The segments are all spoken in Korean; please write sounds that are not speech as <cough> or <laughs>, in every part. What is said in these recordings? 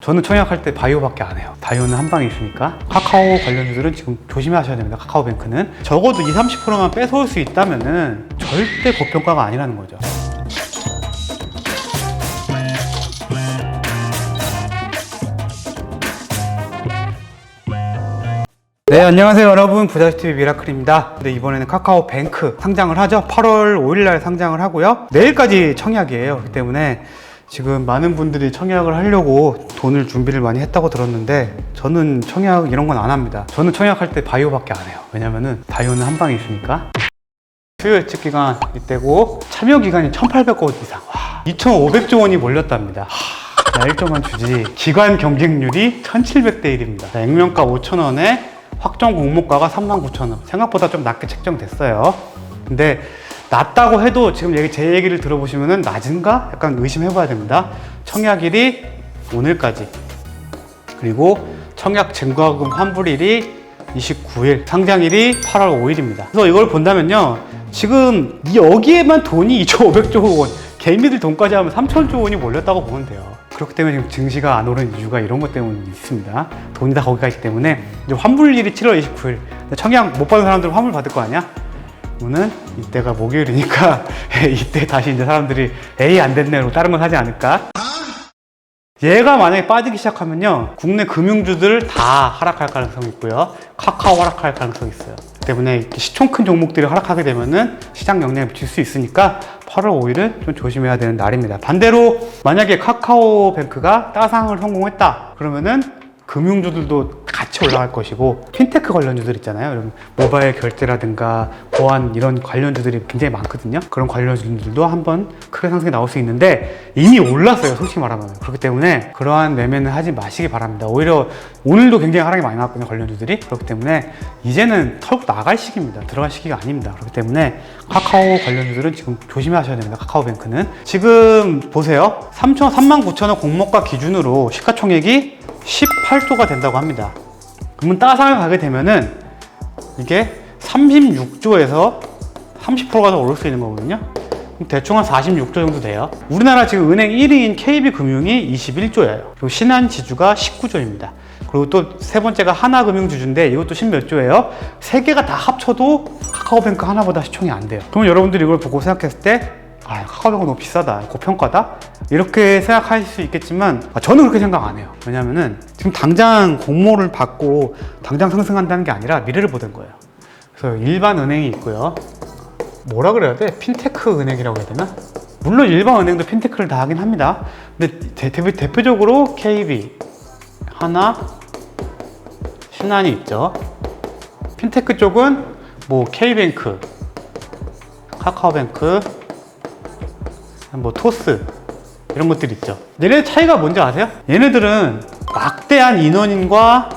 저는 청약할 때 바이오밖에 안 해요. 다이오는 한 방에 있으니까. 카카오 관련주들은 지금 조심하셔야 됩니다. 카카오뱅크는. 적어도 20, 30%만 뺏어올 수 있다면은 절대 고평가가 아니라는 거죠. 네, 안녕하세요, 여러분. 부자TV 미라클입니다. 근데 이번에는 카카오뱅크 상장을 하죠. 8월 5일날 상장을 하고요. 내일까지 청약이에요. 그렇기 때문에 지금 많은 분들이 청약을 하려고 돈을 준비를 많이 했다고 들었는데 저는 청약 이런 건 안 합니다. 저는 청약할 때 바이오밖에 안 해요. 왜냐면은 다이오는 한 방에 있으니까. 수요 예측 기간 이때고 참여 기간이 1,800억 이상. 와, 2,500조 원이 몰렸답니다. 하, 나 1조만 주지. 기관 경쟁률이 1,700대 1입니다. 액면가 5,000원에 확정 공모가가 39,000원. 생각보다 좀 낮게 책정됐어요. 근데 낮다고 해도 지금 얘기, 제 얘기를 들어보시면은 낮은가? 약간 의심해봐야 됩니다. 청약일이 오늘까지. 그리고 청약 증거금 환불일이 29일, 상장일이 8월 5일입니다. 그래서 이걸 본다면요. 지금 여기에만 돈이 2,500조 원, 개미들 돈까지 하면 3천조 원이 몰렸다고 보면 돼요. 그렇기 때문에 지금 증시가 안 오른 이유가 이런 것 때문에 있습니다. 돈이 다 거기 가 있기 때문에 이제 환불일이 7월 29일. 청약 못 받은 사람들은 환불 받을 거 아니야? 그러면은 이때가 목요일이니까 <laughs> 이때 다시 이제 사람들이 에이 안 됐네로 다른 거 사지 않을까? 얘가 만약에 빠지기 시작하면요 국내 금융주들 다 하락할 가능성이 있고요. 카카오 하락할 가능성이 있어요. 때문에 시총 큰 종목들이 하락하게 되면은 시장 영향을 미칠 수 있으니까 8월 5일은 좀 조심해야 되는 날입니다. 반대로 만약에 카카오뱅크가 따상을 성공했다. 그러면은 금융주들도 같이 올라갈 것이고 핀테크 관련주들 있잖아요. 여러분 모바일 결제라든가 보안 이런 관련주들이 굉장히 많거든요. 그런 관련주들도 한번 크게 상승이 나올 수 있는데 이미 올랐어요. 솔직히 말하면 그렇기 때문에 그러한 매매는 하지 마시기 바랍니다. 오히려 오늘도 굉장히 하락이 많이 나왔거든요. 관련주들이 그렇기 때문에 이제는 털고 나갈 시기입니다. 들어갈 시기가 아닙니다. 그렇기 때문에 카카오 관련주들은 지금 조심하셔야 됩니다. 카카오뱅크는 지금 보세요. 3천 3만 9천 원 공모가 기준으로 시가총액이 18조가 된다고 합니다. 그러면 따상을 가게 되면은 이게 36조에서 30%가 더 오를 수 있는 거거든요. 대충 한 46조 정도 돼요. 우리나라 지금 은행 1위인 KB금융이 21조예요. 그리고 신한지주가 19조입니다. 그리고 또 세 번째가 하나금융주주인데 이것도 10몇 조예요. 세 개가 다 합쳐도 카카오뱅크 하나보다 시총이 안 돼요. 그러면 여러분들이 이걸 보고 생각했을 때 아, 카카오뱅크 너무 비싸다. 고평가다? 이렇게 생각할 수 있겠지만 아, 저는 그렇게 생각 안 해요. 왜냐면은 지금 당장 공모를 받고 당장 상승한다는 게 아니라 미래를 보던 거예요. 그래서 일반 은행이 있고요. 뭐라 그래야 돼? 핀테크 은행이라고 해야 되나? 물론 일반 은행도 핀테크를 다 하긴 합니다. 근데 대, 대, 대표적으로 KB, 하나, 신한이 있죠. 핀테크 쪽은 뭐 K뱅크, 카카오뱅크, 뭐 토스 이런 것들이 있죠. 얘네 차이가 뭔지 아세요? 얘네들은 막대한 인원인과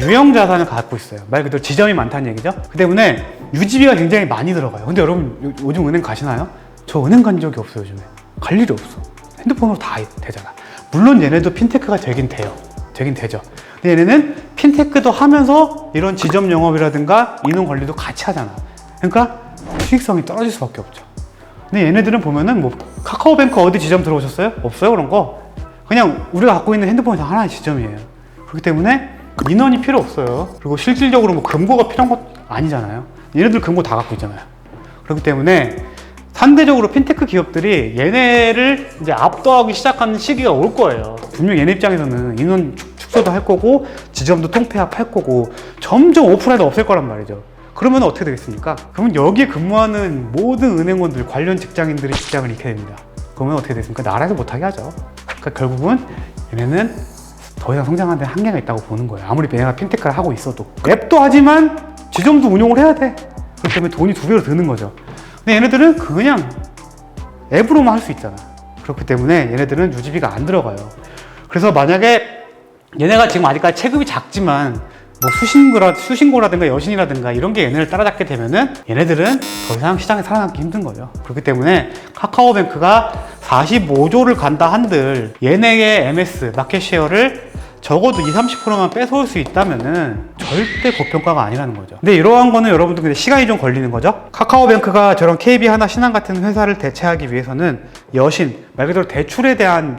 유형 자산을 갖고 있어요. 말 그대로 지점이 많다는 얘기죠. 그 때문에 유지비가 굉장히 많이 들어가요. 근데 여러분 요- 요즘 은행 가시나요? 저 은행 간 적이 없어요, 요즘에. 갈 일이 없어. 핸드폰으로 다 되잖아. 물론 얘네도 핀테크가 되긴 돼요. 되긴 되죠. 근데 얘네는 핀테크도 하면서 이런 지점 영업이라든가 인원 관리도 같이 하잖아. 그러니까 수익성이 떨어질 수밖에 없죠. 근데 얘네들은 보면은 뭐 카카오뱅크 어디 지점 들어오셨어요? 없어요 그런 거. 그냥 우리가 갖고 있는 핸드폰에서 하나의 지점이에요. 그렇기 때문에 인원이 필요 없어요. 그리고 실질적으로 뭐 금고가 필요한 것 아니잖아요. 얘네들 금고 다 갖고 있잖아요. 그렇기 때문에 상대적으로 핀테크 기업들이 얘네를 이제 압도하기 시작하는 시기가 올 거예요. 분명 얘네 입장에서는 인원 축- 축소도 할 거고 지점도 통폐합할 거고 점점 오프라인도 없앨 거란 말이죠. 그러면 어떻게 되겠습니까? 그러면 여기에 근무하는 모든 은행원들, 관련 직장인들의 직장을 잃게 됩니다. 그러면 어떻게 되겠습니까? 나라에서 못하게 하죠. 그러니까 결국은 얘네는 더 이상 성장하는 데 한계가 있다고 보는 거예요. 아무리 얘네가 핀테크를 하고 있어도. 앱도 하지만 지점도 운용을 해야 돼. 그렇기 때문에 돈이 두 배로 드는 거죠. 근데 얘네들은 그냥 앱으로만 할 수 있잖아. 그렇기 때문에 얘네들은 유지비가 안 들어가요. 그래서 만약에 얘네가 지금 아직까지 체급이 작지만 뭐 수신고라, 수신고라든가 여신이라든가 이런 게 얘네를 따라잡게 되면은 얘네들은 더 이상 시장에 살아남기 힘든 거예요. 그렇기 때문에 카카오뱅크가 45조를 간다 한들 얘네의 MS 마켓쉐어를 적어도 20, 30%만 뺏어올 수 있다면은 절대 고평가가 아니라는 거죠. 근데 이러한 거는 여러분들 근데 시간이 좀 걸리는 거죠. 카카오뱅크가 저런 KB 하나 신한 같은 회사를 대체하기 위해서는 여신 말 그대로 대출에 대한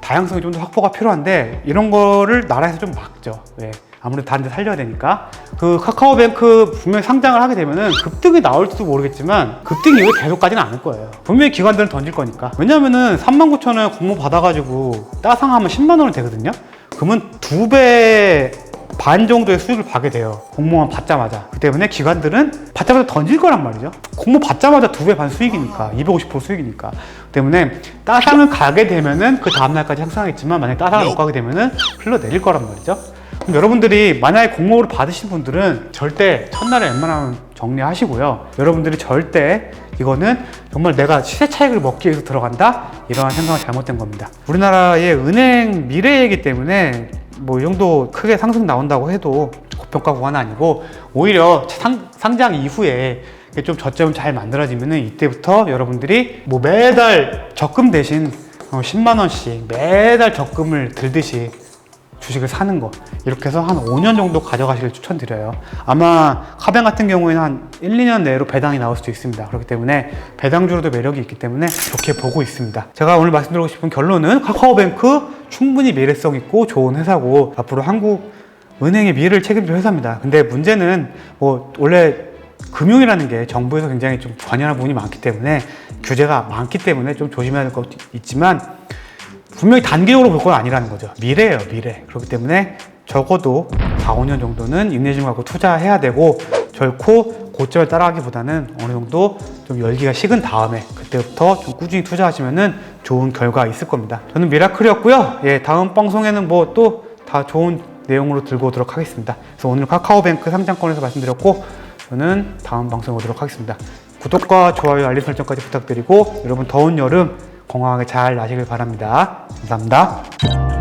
다양성이 좀 더 확보가 필요한데 이런 거를 나라에서 좀 막죠. 왜? 아무래도 다른 데 살려야 되니까. 그 카카오뱅크 분명히 상장을 하게 되면은 급등이 나올지도 모르겠지만 급등 이후에 계속 가지는 않을 거예요. 분명히 기관들은 던질 거니까. 왜냐면은 39,000원 공모 받아가지고 따상하면 10만 원이 되거든요. 그러면 두 배 반 정도의 수익을 받게 돼요. 공모만 받자마자. 그 때문에 기관들은 받자마자 던질 거란 말이죠. 공모 받자마자 두 배 반 수익이니까. 250% 수익이니까. 그 때문에 따상을 가게 되면은 그 다음날까지 향상하겠지만 만약에 따상을 못 가게 되면은 흘러내릴 거란 말이죠. 여러분들이 만약에 공모를 받으신 분들은 절대 첫날에 웬만하면 정리하시고요. 여러분들이 절대 이거는 정말 내가 시세 차익을 먹기 위해서 들어간다? 이러한 생각은 잘못된 겁니다. 우리나라의 은행 미래이기 때문에 뭐 이 정도 크게 상승 나온다고 해도 고평가 구간은 아니고 오히려 상, 상장 이후에 좀 저점을 잘 만들어지면은 이때부터 여러분들이 뭐 매달 적금 대신 어, 10만 원씩 매달 적금을 들듯이 주식을 사는 거. 이렇게 해서 한 5년 정도 가져가시길 추천드려요. 아마 카뱅 같은 경우에는 한 1, 2년 내로 배당이 나올 수도 있습니다. 그렇기 때문에 배당주로도 매력이 있기 때문에 좋게 보고 있습니다. 제가 오늘 말씀드리고 싶은 결론은 카카오뱅크 충분히 미래성 있고 좋은 회사고 앞으로 한국 은행의 미래를 책임질 회사입니다. 근데 문제는 뭐 원래 금융이라는 게 정부에서 굉장히 좀 관여하는 부분이 많기 때문에 규제가 많기 때문에 좀 조심해야 될 것도 있지만 분명히 단기적으로 볼 건 아니라는 거죠. 미래예요, 미래. 그렇기 때문에 적어도 4, 5년 정도는 인내심 갖고 투자해야 되고 결코 고점을 따라가기보다는 어느 정도 좀 열기가 식은 다음에 그때부터 좀 꾸준히 투자하시면은 좋은 결과 있을 겁니다. 저는 미라클이었고요. 예, 다음 방송에는 뭐 또 다 좋은 내용으로 들고 오도록 하겠습니다. 그래서 오늘 카카오뱅크 상장권에서 말씀드렸고 저는 다음 방송에 오도록 하겠습니다. 구독과 좋아요, 알림 설정까지 부탁드리고 여러분 더운 여름 건강하게 잘 나시길 바랍니다. 감사합니다.